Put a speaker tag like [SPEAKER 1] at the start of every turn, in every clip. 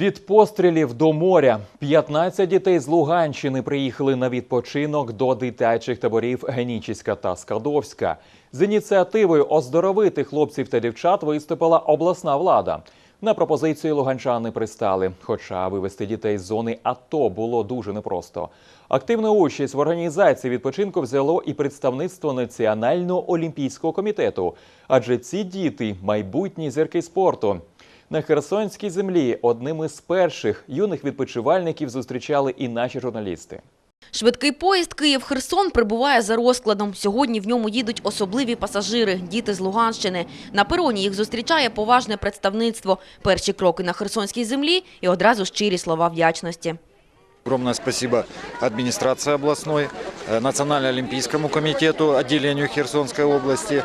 [SPEAKER 1] Від пострілів до моря 15 дітей з Луганщини приїхали на відпочинок до дитячих таборів Генічіська та Скадовська. З ініціативою оздоровити хлопців та дівчат виступила обласна влада. На пропозицію луганчани пристали, хоча вивести дітей з зони АТО було дуже непросто. Активну участь в організації відпочинку взяло і представництво Національного олімпійського комітету, адже ці діти майбутні зірки спорту. На Херсонській землі одним із перших юних відпочивальників зустрічали і наші журналісти.
[SPEAKER 2] Швидкий поїзд Київ-Херсон прибуває за розкладом. Сьогодні в ньому їдуть особливі пасажири – діти з Луганщини. На пероні їх зустрічає поважне представництво. Перші кроки на херсонській землі і одразу щирі слова вдячності.
[SPEAKER 3] Огромное спасибо администрации областной, э, Национально-олимпийскому комитету, отделению Херсонской области,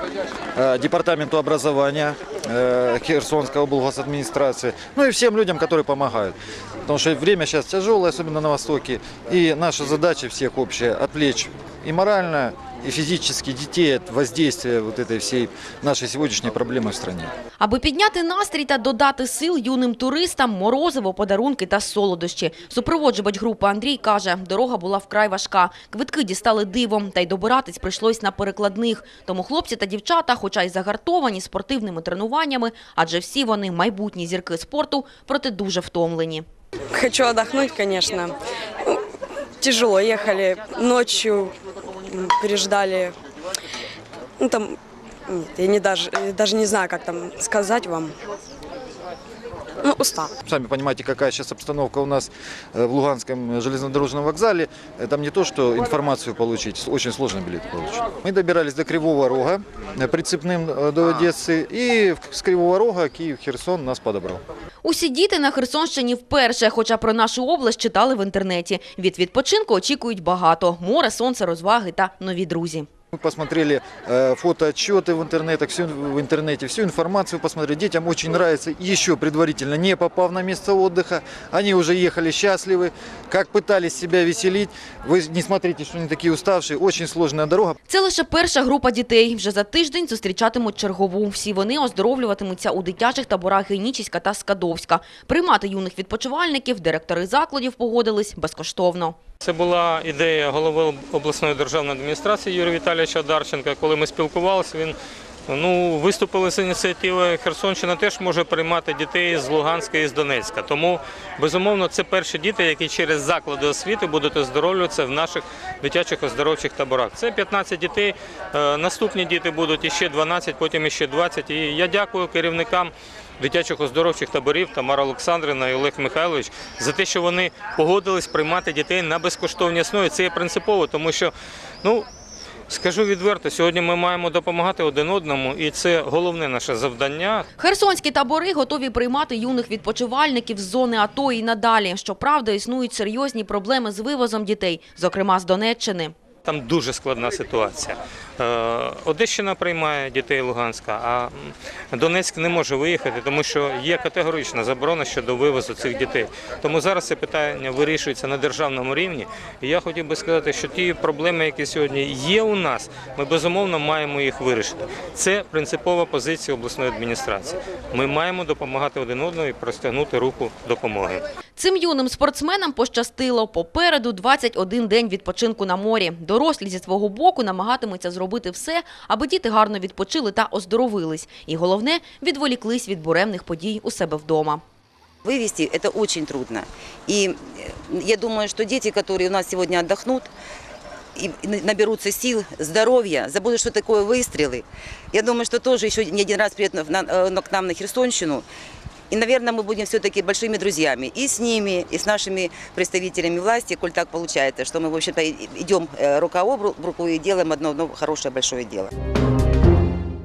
[SPEAKER 3] э, Департаменту образования э, Херсонской облгосадминистрации, ну и всем людям, которые помогают. Потому что время сейчас тяжелое, особенно на Востоке, и наша задача всех общая – отвлечь и морально, и физически детей от воздействия вот этой всей нашей сегодняшней проблемы в стране.
[SPEAKER 2] Аби підняти настрій та додати сил юним туристам, морозиво, подарунки та солодощі. Супроводжувач групи Андрій каже, дорога була вкрай важка. Квитки дістали дивом, та й добиратись прийшлось на перекладних. Тому хлопці та дівчата, хоча й загартовані спортивними тренуваннями, адже всі вони майбутні зірки спорту, проте дуже втомлені.
[SPEAKER 4] Хочу конечно. Ну, Тяжело ехали. Ночью м, переждали. Ну, там, нет, я не даже, даже не знаю, как там сказать вам Ну, устал.
[SPEAKER 3] Сами понимаете, какая сейчас обстановка у нас э, в Луганском железнодорожном вокзале. Э, Там не то, что информацию получить, очень сложно билет получить. Мы добирались до Кривого Рога, э, прицепным э, до Одессы, и в- с Кривого Рога Киев-Херсон нас подобрал.
[SPEAKER 2] Усі діти на Херсонщині вперше, хоча про нашу область читали в інтернеті. Від відпочинку очікують багато – море, сонце, розваги та нові друзі.
[SPEAKER 3] Мы посмотрели э, фотоотчеты в интернетах, всю, в интернете, всю информацию посмотрели. Детям очень нравится. Еще предварительно, не попав на место отдыха, они уже ехали счастливы. Как пытались себя веселить. Вы не смотрите, что они такие уставшие. Очень сложная дорога.
[SPEAKER 2] Це лише перша група дітей. Вже за тиждень зустрічатимуть чергову. Всі вони оздоровлюватимуться у дитячих таборах Генічіська та Скадовська. Приймати юних відпочивальників директори закладів погодились безкоштовно.
[SPEAKER 5] Це була ідея голови обласної державної адміністрації Юрія Віталійовича Дарченка. Коли ми спілкувалися, він ну, виступили з ініціативою. Херсонщина теж може приймати дітей з Луганська і з Донецька. Тому, безумовно, це перші діти, які через заклади освіти будуть оздоровлюватися в наших дитячих оздоровчих таборах. Це 15 дітей. Е, Наступні діти будуть іще 12, потім іще 20. І я дякую керівникам дитячих оздоровчих таборів Тамара Олександрівна і Олег Михайлович за те, що вони погодились приймати дітей на безкоштовній основі. Це є принципово, тому що, ну, скажу відверто, сьогодні ми маємо допомагати один одному, і це головне наше завдання.
[SPEAKER 2] Херсонські табори готові приймати юних відпочивальників з зони АТО і надалі. Щоправда, існують серйозні проблеми з вивозом дітей, зокрема з Донеччини.
[SPEAKER 5] Там дуже складна ситуація. Е, Одещина приймає дітей Луганська, а Донецьк не може виїхати, тому що є категорична заборона щодо вивозу цих дітей. Тому зараз це питання вирішується на державному рівні. І я хотів би сказати, що ті проблеми, які сьогодні є у нас, ми безумовно маємо їх вирішити. Це принципова позиція обласної адміністрації. Ми маємо допомагати один одному і простягнути руку допомоги.
[SPEAKER 2] Цим юним спортсменам пощастило. Попереду 21 день відпочинку на морі. Дорослі зі свого боку намагатимуться зробити все, аби діти гарно відпочили та оздоровились. І головне – відволіклись від буремних подій у себе вдома.
[SPEAKER 6] Вывести это очень трудно. И э, я думаю, что дети, которые у нас сегодня отдохнут, и наберутся сил, здоровья, забудут, что такое выстрелы. Я думаю, что тоже еще не один раз приедут на- э, на- к нам на Херсонщину. И, наверное, мы будем все-таки большими друзьями и с ними, и с нашими представителями власти, коль так получается, что мы, в общем-то, и- идем э, рука об руку и делаем одно, одно хорошее большое дело.